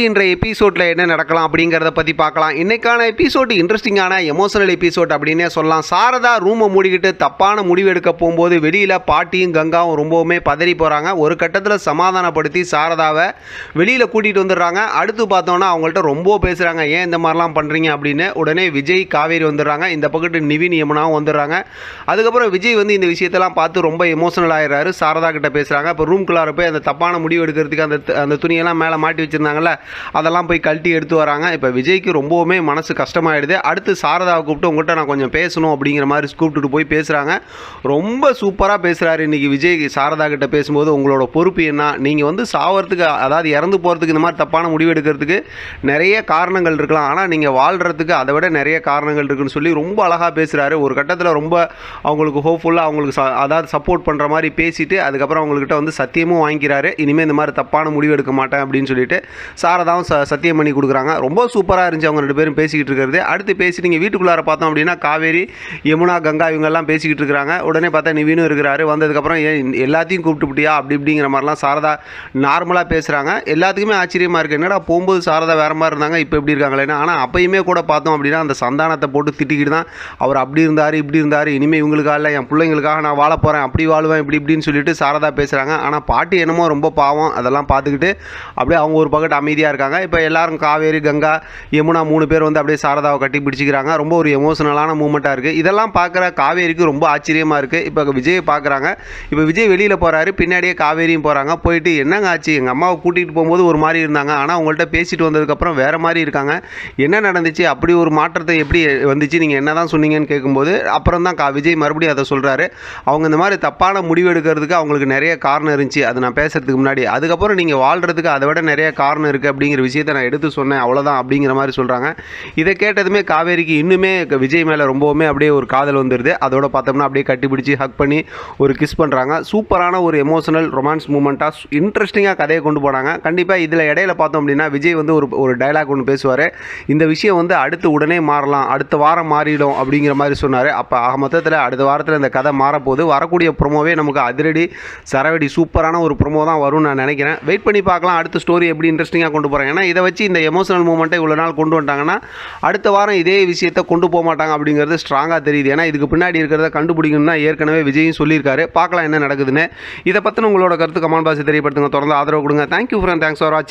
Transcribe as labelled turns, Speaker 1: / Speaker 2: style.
Speaker 1: இன்றைய எபிசோடில் என்ன நடக்கலாம் அப்படிங்கிறத பற்றி பார்க்கலாம். இன்னைக்கான எபிசோடு இன்ட்ரெஸ்டிங்கான எமோஷனல் எபிசோட் அப்படின்னே சொல்லலாம். சாரதா ரூமை மூடிக்கிட்டு தப்பான முடிவு எடுக்க போகும்போது வெளியில் பாட்டியும் கங்காவும் ரொம்பவுமே பதறி போகிறாங்க ஒரு கட்டத்தில் சமாதானப்படுத்தி சாரதாவை வெளியில் கூட்டிகிட்டு வந்துடுறாங்க. அடுத்து பார்த்தோன்னா அவங்கள்ட்ட ரொம்ப பேசுகிறாங்க ஏன் இந்த மாதிரிலாம் பண்ணுறீங்க அப்படின்னு உடனே விஜய் காவேரி வந்துடுறாங்க. இந்த பக்கத்து நிவின் யமுனாவும் வந்துடுறாங்க. அதுக்கப்புறம் விஜய் வந்து இந்த விஷயத்தெல்லாம் பார்த்து ரொம்ப எமோஷனல் ஆயிடுறாரு. சாரதா கிட்ட பேசுகிறாங்க இப்போ ரூம்குள்ளார போய் அந்த தப்பான முடிவு எடுக்கிறதுக்கு அந்த அந்த துணியெல்லாம் மேலே மாட்டி வச்சுருந்தாங்கல்ல அதெல்லாம் போய் கழட்டி எடுத்து வராங்க. இப்போ விஜய்க்கு ரொம்பவுமே மனசு கஷ்டமாயிடுது. அடுத்து சாரதாவை கூப்பிட்டு உங்கள்கிட்ட நான் கொஞ்சம் பேசணும் அப்படிங்கிற மாதிரி கூப்பிட்டுட்டு போய் பேசுகிறாங்க ரொம்ப சூப்பராக பேசுகிறாரு இன்றைக்கி விஜய் சாரதா கிட்ட பேசும்போது உங்களோட பொறுப்பு என்ன? நீங்கள் வந்து சாவறதுக்கு அதாவது இறந்து போகிறதுக்கு இந்த மாதிரி தப்பான முடிவு எடுக்கிறதுக்கு நிறைய காரணங்கள் இருக்கலாம். ஆனால் நீங்கள் வாழ்கிறதுக்கு அதை விட நிறைய காரணங்கள் இருக்குன்னு சொல்லி ரொம்ப அழகாக பேசுகிறாரு ஒரு கட்டத்தில் ரொம்ப அவங்களுக்கு ஹோப்ஃபுல்லாக அவங்களுக்கு அதாவது சப்போர்ட் பண்ணுற மாதிரி பேசிட்டு அதுக்கப்புறம் அவங்கக்கிட்ட வந்து சத்தியமும் வாங்கிக்கிறாரு. இனிமேல் இந்த மாதிரி தப்பான முடிவு எடுக்க மாட்டேன் அப்படின்னு சொல்லிட்டு சாரதாவும் ச சத்தியம் பண்ணி கொடுக்குறாங்க. ரொம்ப சூப்பராக இருந்துச்சு அவங்க ரெண்டு பேரும் பேசிக்கிட்டு இருக்கிறது. அடுத்து பேசி நீங்கள் வீட்டுக்குள்ளார பார்த்தோம் அப்படின்னா காவேரி யமுனா கங்கா இவங்கெல்லாம் பேசிக்கிட்டு இருக்கிறாங்க. உடனே பார்த்தா நிவீனும் இருக்கிறாரு. வந்ததுக்கப்புறம் ஏன் எல்லாத்தையும் கூப்பிட்டுப்பிட்டியா அப்படி இப்படிங்கிற மாதிரிலாம் சாரதா நார்மலாக பேசுகிறாங்க எல்லாத்துக்குமே ஆச்சரியமாக இருக்குது என்னடா போகும்போது சாரதா வேறு மாதிரி இருந்தாங்க இப்போ எப்படி இருக்காங்களேன்னா ஆனால் அப்பயுமே கூட பார்த்தோம் அப்படின்னா அந்த சந்தானத்தை போட்டு திட்டிக்கிட்டு தான் அவர் அப்படி இருந்தார் இப்படி இருந்தார். இனிமேல் இவங்களுக்காக இல்லை என் பிள்ளைங்களுக்காக நான் வாழ போகிறேன் அப்படி வாழ்வேன் இப்படி இப்படின்னு சொல்லிட்டு சாரதா பேசுகிறாங்க ஆனால் பாட்டி என்னமோ ரொம்ப பாவம். அதெல்லாம் பார்த்துக்கிட்டு அப்படியே அவங்க ஒரு பக்கத்து அமைதியாக இருக்காங்க. இப்போ எல்லாரும் காவேரி கங்கா யமுனா மூணு பேர் வந்து அப்படியே சாரதாவை கட்டி பிடிச்சிக்கிறாங்க. ரொம்ப ஒரு எமோஷனலான மூமெண்ட்டாக இருக்குது இதெல்லாம் பார்க்குற காவேரிக்கு ரொம்ப ஆச்சரியமாக இருக்குது இப்போ விஜயை பார்க்குறாங்க இப்போ விஜய் வெளியில் போகிறாரு பின்னாடியே காவேரியும் போகிறாங்க போயிட்டு என்னங்க ஆச்சு? எங்கள் அம்மாவை கூட்டிகிட்டு போகும்போது ஒரு மாதிரி இருந்தாங்க. ஆனால் உங்கள்கிட்ட பேசிட்டு வந்ததுக்கப்புறம் வேறு மாதிரி இருக்காங்க. என்ன நடந்துச்சு? அப்படி ஒரு மாற்றத்தை எப்படி வந்துச்சு? நீங்கள் என்ன தான் சொன்னீங்கன்னு கேட்கும்போது அப்புறம் தான் கா விஜய் மறுபடியும் அதை சொல்கிறாரு அவங்க இந்த மாதிரி தப்பான முடிவு எடுக்கிறதுக்கு அவங்களுக்கு நிறைய காரணம் இருந்துச்சு. அது நான் பேசுகிறதுக்கு முன்னாடி. அதுக்கப்புறம் நீங்கள் வாழ்கிறதுக்கு அதை விட நிறைய காரணம் இருக்குது அப்படிங்கிற விஷயத்தை நான் எடுத்து சொன்னேன். அவ்வளோதான் அப்படிங்கிற மாதிரி சொல்கிறாங்க இதை கேட்டதுமே காவேரிக்கு இன்னுமே விஜய் மேலே ரொம்பவுமே அப்படியே ஒரு காதல் வந்துடுது அதோட பார்த்தோம்னா அப்படியே கட்டிப்பிடிச்சி ஹக் பண்ணி ஒரு கிஸ் பண்ணுறாங்க சூப்பரான ஒரு எமோஷனல் ரொமான்ஸ் மூமெண்ட்டாக இன்ட்ரெஸ்டிங்காக கதையை கொண்டு போனாங்க. கண்டிப்பாக இதில் இடையில பார்த்தோம் அப்படின்னா விஜய் வந்து ஒரு ஒரு டைலாக் ஒன்று பேசுவார். இந்த விஷயம் வந்து அடுத்து உடனே மாறலாம். அடுத்த வாரம் மாறிடும் அப்படிங்கிற மாதிரி சொன்னார். அப்போ ஆக மொத்தத்தில் அடுத்த வாரத்தில் இந்த கதை மாறப்போகுது. வரக்கூடிய ப்ரொமோவே நமக்கு அதிரடி சரவடி சூப்பரான ஒரு ப்ரொமோ தான் வரும்னு நான் நினைக்கிறேன். வெயிட் பண்ணி பார்க்கலாம். அடுத்த ஸ்டோரி எப்படி இன்ட்ரெஸ்டிங்காக கொண்டு போகிறாங்க ஏன்னா இதை வச்சு இந்த எமோஷனல் மூமெண்ட்டை இவ்வளோ நாள் கொண்டு வந்துட்டாங்கன்னா அடுத்த வாரம் இதே விஷயத்தை கொண்டு போக மாட்டாங்க அப்படிங்கிறது ஸ்ட்ராங்காக தெரியுது. ஏன்னா இதுக்கு பின்னாடி இருக்கிறத கண்டுபிடிக்கணும்னா ஏற்கனவே விஜயும் சொல்லியிருக்காரு. பார்க்கலாம் என்ன நடக்குதுன்னு. இதை பற்றின உங்களோட கருத்து கமான் பாசி தெரியப்படுத்துங்க. தொடர்ந்து ஆதரவு கொடுங்க. தேங்க்யூ ஃப்ரெண்ட் தேங்க்ஸ் ஃபார் வாட்சிங்